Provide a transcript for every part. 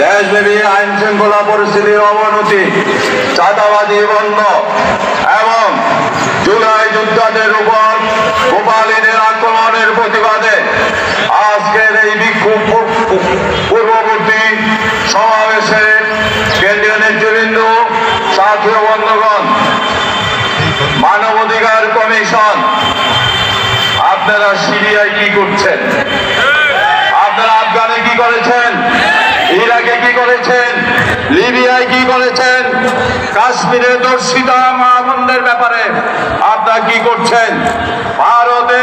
দেশব্যাপী আইন শৃঙ্খলা পরিস্থিতির অবনতি চাঁদাবাজি বন্ধ এবং জুলাই যোদ্ধাদের উপর গোপালীদের আক্রমণের প্রতিবাদে আজকের এই বিক্ষোভ পূর্ববর্তী সমাবেশে কেন্দ্রীয় নেতৃবৃন্দ, সাথী ও বন্ধুগণ, মানবাধিকার কমিশন, আপনারা সিরিয়ায় কি করছেন? আপনারা আফগানে কি করেছেন? ইরাকে কি করেছেন? লিবিয়ায় কি করেছেন? কাশ্মীরে দর্শিতা মাহমুদের ব্যাপারে আপনারা কি করছেন? ভারতে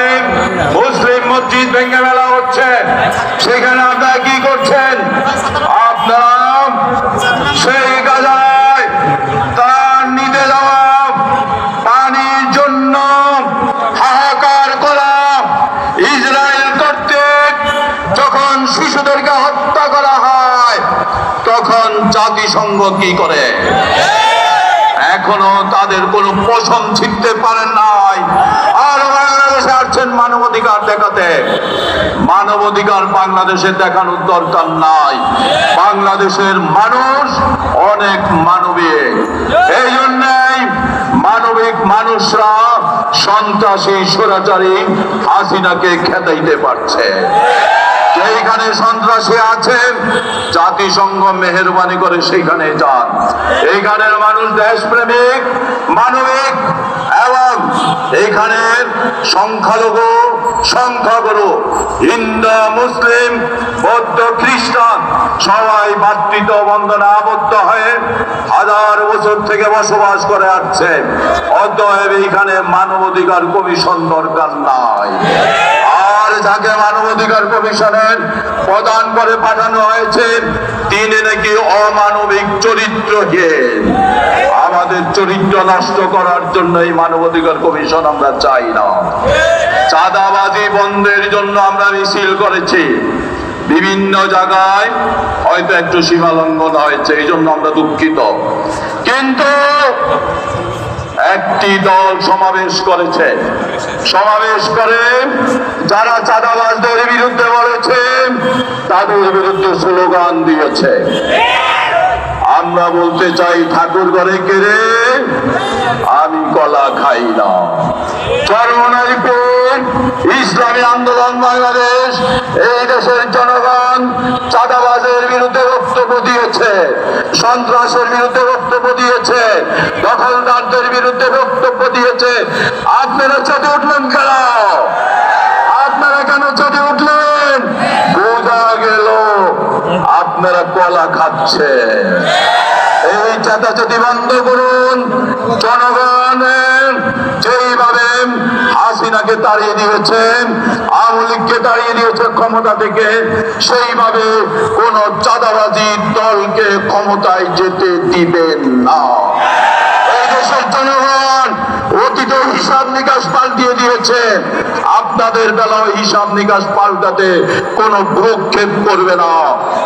মুসলিম মসজিদ ভেঙে ফেলা হচ্ছে। সেখানে আপনারা কি করছেন? তখন জাতিসংঘ কি করে? এখনও তাদের কোনো পোষণ ছিটতে পারেন নাই। আর বাংলাদেশে আসছেন মানবাধিকার দেখাতে। মানবাধিকার বাংলাদেশে দেখানোর দরকার নাই। বাংলাদেশের মানুষ অনেক মানবিক। এই জন্যই মানবিক মানুষরা সন্ত্রাসী, স্বৈরাচারী হাসিনাকে খেতাইতে পারছে। যেখানে সন্ত্রাসী আছে জাতিসংঘ মেহরবানি করে সেইখানে যান। এইখানের মানুষ দেশপ্রেমিক, মানবিক, এবং এইখানের সংখ্যালঘু, সংখ্যাগুরু, হিন্দু, মুসলিম, বৌদ্ধ, খ্রিস্টান, সবাই ভাতৃত্ব বন্ধনে আবদ্ধ হয়ে হাজার বছর থেকে বসবাস করে আসছে। অতএব এইখানে মানবাধিকার কমিশন দরকার নাই। যাকে মানবাধিকার কমিশনের প্রদান করে পাঠানো হয়েছে, তিনি নাকি অমানবিক চরিত্রহীন। আমাদের চরিত্র নষ্ট করার জন্য এই মানবাধিকার কমিশন আমরা চাই না। চাঁদাবাজি বন্ধের জন্য আমরা মিছিল করেছি। বিভিন্ন জায়গায় হয়তো একটু সীমা লঙ্ঘন হয়েছে, এই জন্য আমরা দুঃখিত। কিন্তু একটি দল সমাবেশ করেছে। সমাবেশ করে যারা চাঁদাবাজদের বিরুদ্ধে বলেছে, তাদের বিরুদ্ধে স্লোগান দিয়েছে। আমরা বলতে চাই, ঠাকুর ঘরে কেড়ে আমি কলা খাই না। ইসলামী আন্দোলন বাংলাদেশ, এই দেশের জনগণ চাঁদাবাজের বিরুদ্ধে বক্তব্য দিয়েছে, সন্ত্রাসের বিরুদ্ধে বিরুদ্ধে বক্তব্য দিয়েছে। আপনারা চেতে উঠলেন কেন আপনারা কেন চেতে উঠলেন? বোঝা গেল, আপনারা কলা খাচ্ছেন এই চাতাচাতি বন্ধ করুন, জনগণের। যেইভাবে হাসিনাকে তাড়িয়ে দিয়েছেন, আওয়ামী লীগকে তাড়িয়ে দিয়েছে ক্ষমতা থেকে, সেইভাবে কোন চাঁদাবাজি দলকে ক্ষমতায় যেতে দিবেন না। এই দেশের জনগণ অতীত হিসাব নিকাশ পাল্টিয়ে দিয়েছে। আপনাদের বেলায় হিসাব নিকাশ পাল্টাতে কোনো ভ্রুক্ষেপ করবে না।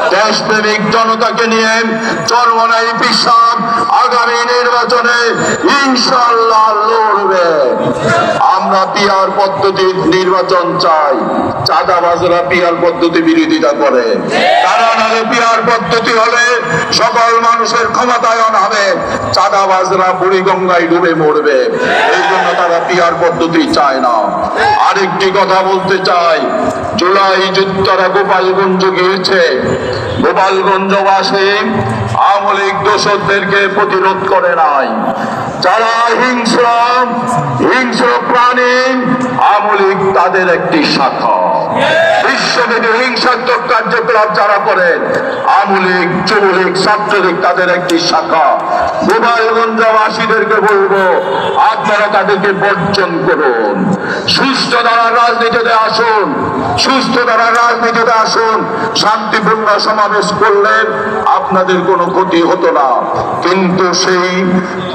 দেশপ্রেমিক জনতাকে নিয়ে চরমনাই পিসাব, আগামী নির্বাচনে ইনশাল্লাহ লড়বে। আমরা পিয়ার পদ্ধতির নির্বাচন চাই। চাঁদাবাজরা পিয়ার পদ্ধতি বিরোধিতা করে। কারণ হলে পিয়ার পদ্ধতি হলে সকল মানুষের ক্ষমতায়ন হবে। চাঁদাবাজরা বুড়িগঙ্গায় ডুবে মরবে। পিয়ার পদ্ধতি চায় না। আরেকটি কথা বলতে চাই, জুলাই যুদ্ধরা গোপালগঞ্জ গিয়েছে। গোপালগঞ্জবাসী আওয়ামী লীগ দোষরদেরকে প্রতিরোধ করে নাই। যারা হিংস্র হিংস্র প্রাণী আমলিক তাদের একটি শাখা। বিশ্বব্যাপী হিংসাত্মক কার্যকলাপ যারা করেন আমলিক লীগ, যুবলীগ, ছাত্রলীগ তাদের একটি শাখা। গোপালগঞ্জবাসীদেরকে বলব, আপনারা তাদেরকে বর্জন করুন। সুস্থ দ্বারা রাজনীতিতে আসুন, সুস্থ দ্বারা রাজনীতিতে আসুন, শান্তিপূর্ণ সমাবেশ করলেন আপনাদের কোনো ক্ষতি হতো না। কিন্তু সেই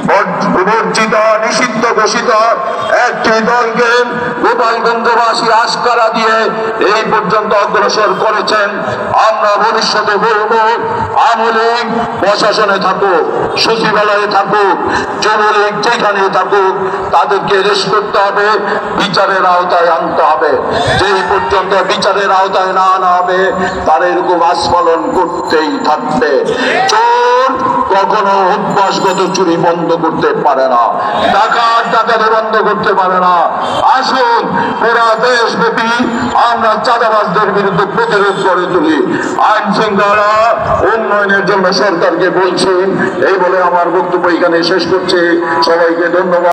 বর- বিবর্জিত নিষিদ্ধ ঘোষিত একটি দলকে গোপালগঞ্জবাসী আশকারা দিয়ে এই পর্যন্ত অগ্রসর করেছেন। আমরা ভবিষ্যতে বলব আমলিক প্রশাসনে থাকুক সচিব সচিবালয়ে থাকুক যুবলীগ যেখানে থাকুক, তাদেরকে রেস্ট করতে হবে, বিচারের আওতায় আনতে হবে। যে পর্যন্ত বিচারের আওতায় না আনা হবে, তার এরকম আস্ফলন করতেই থাকবে। চোর কখনো অভ্যাসগত চুরি বন্ধ করতে পারে না। ডাকাত ডাকাতে বন্ধ করতে পারে না। আসুন, পুরা দেশব্যাপী আমরা চাঁদাবাজদের বিরুদ্ধে প্রতিরোধ করে তুলি। আইন শৃঙ্খলা উন্নয়নের জন্য সরকারকে বলছি, এই বলে আমার বক্তব্য এখানে শেষ করছি। সবাইকে ধন্যবাদ।